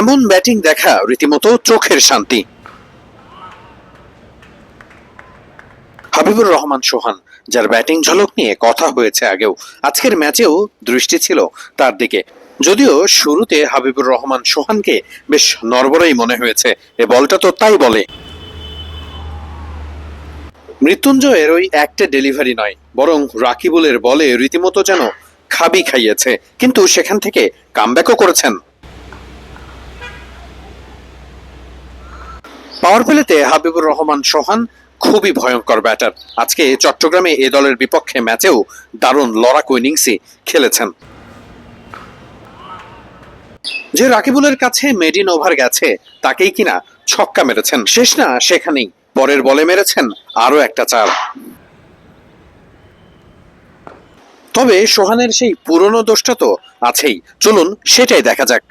এমন ব্যাটিং দেখা রীতিমতো চোখের শান্তি। হাবিবুর রহমান সোহান, যার ব্যাটিং ঝলক নিয়ে কথা হয়েছে আগেও, আজকের ম্যাচেও দৃষ্টি ছিল তার দিকে। যদিও শুরুতে হাবিবুর রহমান সোহানকে বেশ নরবরেই মনে হয়েছে, এ বলটা তো তাই বলে। মৃত্যুঞ্জয়ের ওই একটা ডেলিভারি নয়, বরং রাকিবুলের বলে রীতিমতো যেন খাবি খাইয়েছে, কিন্তু সেখান থেকে কামব্যাকও করেছেন। পাওয়ার প্লেতে হাবিবুর রহমান সোহান খুবই ভয়ঙ্কর ব্যাটার। আজকে চট্টগ্রামে এ দলের বিপক্ষে ম্যাচেও দারুণ লড়াকু ইনিংসই খেলেছেন। যে রাকিবুলের কাছে মেডিন ওভার গেছে, তাকেই কিনা ছক্কা মেরেছেন। শেষ না, সেখানেই। পরের বলে মেরেছেন আরও একটা চার। তবে সোহানের সেই পুরনো দোষটা তো আছেই। চলুন, সেটাই দেখা যাক।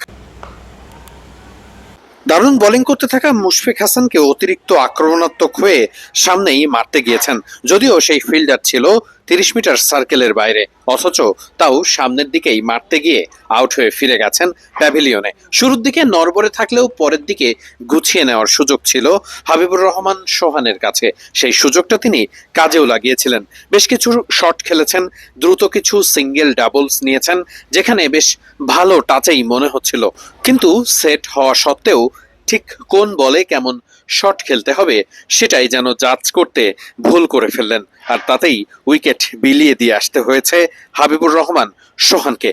দারুণ বোলিং করতে থাকা মুশফিক হাসানকে অতিরিক্ত আক্রমণাত্মক হয়ে সামনেই মারতে গিয়েছেন। যদিও সেই ফিল্ডার ছিল তিরিশ মিটার সার্কেলের বাইরে। অথচ তাও সামনের দিকেই মারতে গিয়ে আউট হয়ে ফিরে গেছেন প্যাভিলিয়নে শুরুর দিকে নরবরে থাকলেও পরের দিকে গুছিয়ে নেওয়ার সুযোগ ছিল হাবিবুর রহমান সোহানের কাছে। সেই সুযোগটা তিনি কাজেও লাগিয়েছিলেন। বেশ কিছু শট খেলেছেন, দ্রুত কিছু সিঙ্গেল ডাবলস নিয়েছেন, যেখানে বেশ ভালো টাচেই মনে হচ্ছিল। কিন্তু সেট হওয়া সত্ত্বেও ঠিক কোন বলে কেমন শট খেলতে হবে সেটাই যেন জাজ করতে ভুল করে ফেললেন। আর তাতেই উইকেট বিলিয়ে দিয়ে আসতে হয়েছে হাবিবুর রহমান সোহানকে।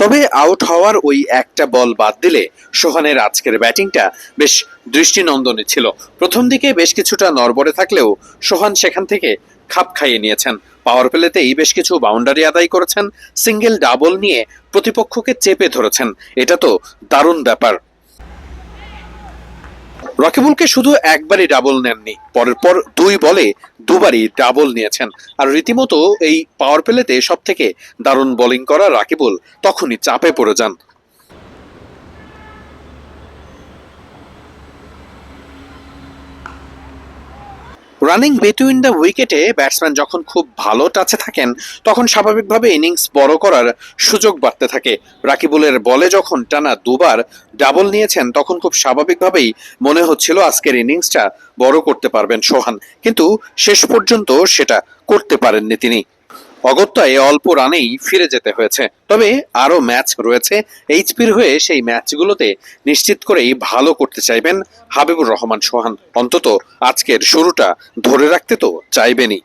তবে আউট হওয়ার ওই একটা বল বাদ দিলে সোহানের আজকের ব্যাটিংটা বেশ দৃষ্টিনন্দনে ছিল। প্রথম দিকে বেশ কিছুটা নরবরে থাকলেও সোহান সেখান থেকে খাপ খাইয়ে নিয়েছেন। পাওয়ার প্লেতেই বেশ কিছু বাউন্ডারি আদায় করেছেন। সিঙ্গেল ডাবল নিয়ে প্রতিপক্ষকে চেপে ধরেছেন। এটা তো দারুণ ব্যাপার। রকিবুলকে শুধু একবারই ডাবল নেননি, পরের পর দুই বলে দুবারই ডাবল নিয়েছেন। আর রীতিমতো এই পাওয়ার প্লেতে সব থেকে দারুণ বোলিং করা রাকিবুল তখনই চাপে পড়ে যান। রানিং বিটুইন দ্য উইকেটে ব্যাটসম্যান যখন খুব ভালো টাচে থাকেন, তখন স্বাভাবিকভাবে ইনিংস বড় করার সুযোগ বাড়তে থাকে। রাকিবুলের বলে যখন টানা দুবার ডাবল নিয়েছেন, তখন খুব স্বাভাবিকভাবেই মনে হচ্ছিল আজকের ইনিংসটা বড় করতে পারবেন সোহান। কিন্তু শেষ পর্যন্ত সেটা করতে পারেননি তিনি। অগত্যায় অল্প রানেই ফিরে যেতে হয়েছে। তবে আরও ম্যাচ রয়েছে। এইচপির হয়ে সেই ম্যাচগুলোতে নিশ্চিত করেই ভালো করতে চাইবেন হাবিবুর রহমান সোহান। অন্তত আজকের শুরুটা ধরে রাখতে তো চাইবেনই।